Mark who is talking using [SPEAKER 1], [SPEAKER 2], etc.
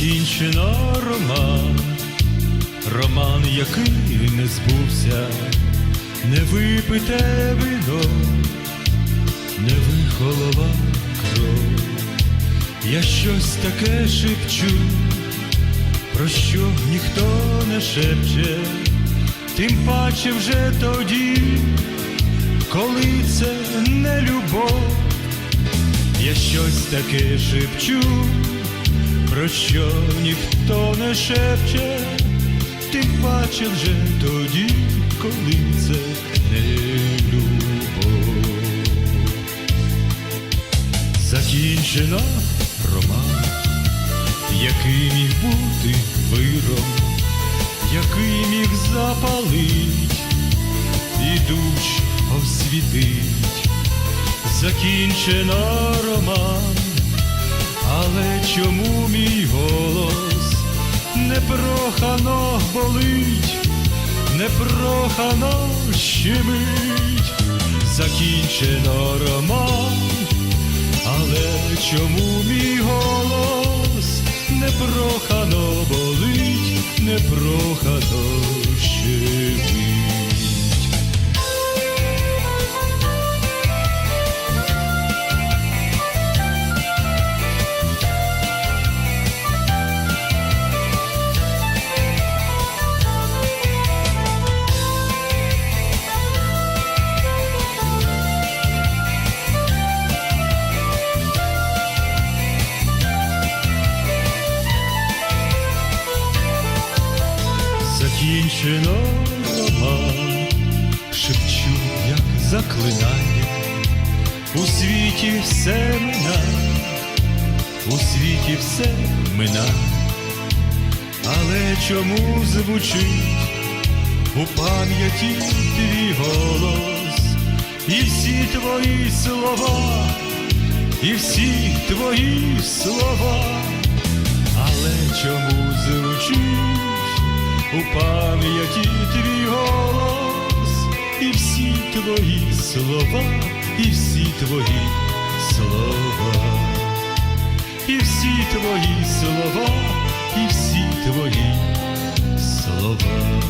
[SPEAKER 1] Закінчено роман, роман, який не збувся, не випите вино, не вихолова кров, я щось таке шепчу, про що ніхто не шепче, тим паче вже тоді, коли це не любов, я щось таке шепчу про що ніхто не шепче, тим паче вже тоді, коли це не любов. Закінчено роман, який міг бути виром, який міг запалить і душ освітить. Закінчено роман, але чому мій голос непрохано болить, непрохано щемить, закінчено роман, але чому мій голос непрохано болить, непрохано Закінчено роман, шепчу, як заклинання, у світі все мина, у світі все мина, але чому звучить у пам'яті твій голос, і всі твої слова, і всі твої слова, але чому звучить у пам'яті твій голос, і всі твої слова, і всі твої слова, і всі твої слова, і всі твої слова.